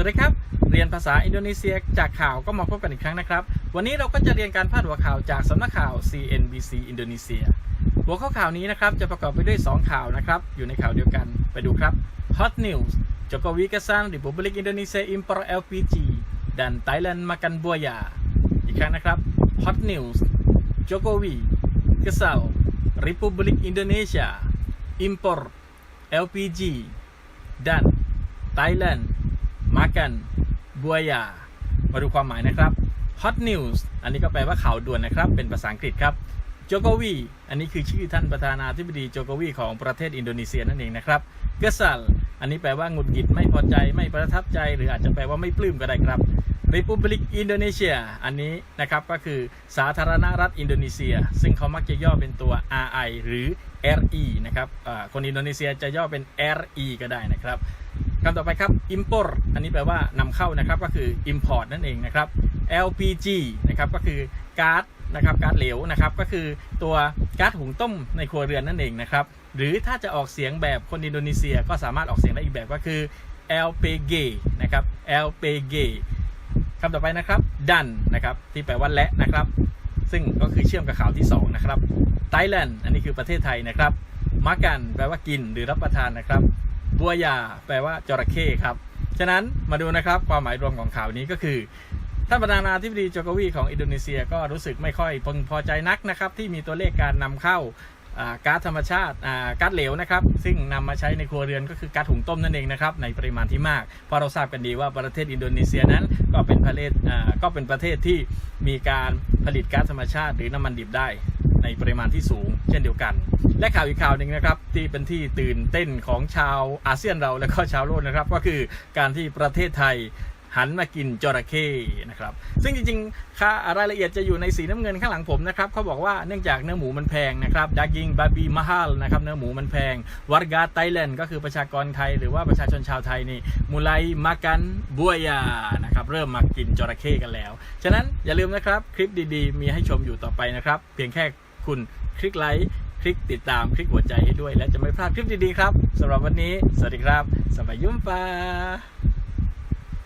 สวัสดีครับ เรียนภาษาอินโดนีเซียจากข่าวก็มาพบกันอีกครั้งนะครับ วันนี้เราก็จะเรียนการพาดหัวข่าวจากสำนักข่าว CNBC อินโดนีเซีย หัวข้อข่าวนี้นะครับจะประกอบไปด้วย 2 ข่าวนะครับ อยู่ในข่าวเดียวกันไปดูครับ Hot News Jokowi kesan Republik Indonesia impor LPG dan Thailand makan buaya อีกครั้งนะครับ Hot News Jokowi kesal Republik Indonesia impor LPG dan Thailand makan buaya มาดูความหมายนะครับ Hot News อันนี้ก็แปลว่าข่าวด่วนนะครับ เป็นภาษาอังกฤษครับโจโกวี อันนี้คือชื่อท่านประธานาธิบดีโจโกวีของประเทศอินโดนีเซียนั่นเองนะครับเกซัลอันนี้แปลว่าหงุดหงิดไม่พอใจไม่ประทับใจ หรืออาจจะแปลว่าไม่ปลื้มก็ได้ครับ Republic Indonesia อันนี้นะครับก็คือสาธารณรัฐอินโดนีเซีย ซึ่งเขามักจะย่อเป็นตัว RI หรือ RE นะครับคนอินโดนีเซียจะย่อเป็น RE ก็ได้นะครับ คำต่อไปครับ import อันนี้แปลว่านำเข้านะครับก็คือ import นั่นเองนะครับ LPG นะครับก็คือก๊าซนะครับก๊าซเหลวนะครับก็คือตัวก๊าซหุงต้มในครัวเรือนนั่นเองนะครับหรือถ้าจะออกเสียงแบบคนอินโดนีเซียก็สามารถออกเสียงได้อีกแบบก็คือ LPG นะครับ LPG คำต่อไปนะครับดันนะครับที่แปลว่าและนะครับ ซึ่งก็คือเชื่อมกับข่าวที่ 2 นะครับไทยแลนด์อันนี้คือประเทศไทยนะครับมากันแปลว่ากินหรือรับประทานนะครับ บัวยาแปลว่าจระเข้ครับ ฉะนั้นมาดูนะครับความหมายรวมของข่าวนี้ก็คือท่านประธานาธิบดีโจโกวีของอินโดนีเซียก็รู้สึกไม่ค่อยพึงพอใจนักนะครับ ที่มีตัวเลขการนำเข้าก๊าซธรรมชาติก๊าซเหลวนะครับ ซึ่งนำมาใช้ในครัวเรือนก็คือก๊าซหุงต้มนั่นเองนะครับ ในปริมาณที่มาก เพราะเราทราบกันดีว่าประเทศอินโดนีเซียนั้นก็เป็นประเทศก็เป็นประเทศที่มีการผลิตก๊าซธรรมชาติ หรือน้ำมันดิบได้ ในปริมาณที่สูงเช่นเดียวกัน และข่าวอีกข่าวหนึ่งนะครับที่เป็นที่ตื่นเต้นของชาวอาเซียนเราและก็ชาวโลกนะครับ ก็คือการที่ประเทศไทยหันมากินจระเข้นะครับ ซึ่งจริงๆ ค่ารายละเอียดจะอยู่ในสีน้ำเงินข้างหลังผมนะครับเขาบอกว่าเนื่องจากเนื้อหมูมันแพงนะครับดากิงบาบีมาฮาลนะครับเนื้อหมูมันแพงวารกาไทยแลนด์ก็คือประชากรไทยหรือว่าประชาชนชาวไทยนี่มูไลมากันบัวยานะครับเริ่มมากินจระเข้กันแล้ว ฉะนั้นอย่าลืมนะครับคลิปดีๆ มีให้ชมอยู่ต่อไปนะครับ เพียงแค่ คุณคลิกไลค์คลิกติดตามคลิกหัวใจให้ด้วย และจะไม่พลาดคลิปดีๆครับสำหรับวันนี้ สวัสดีครับสบายยุ่มปา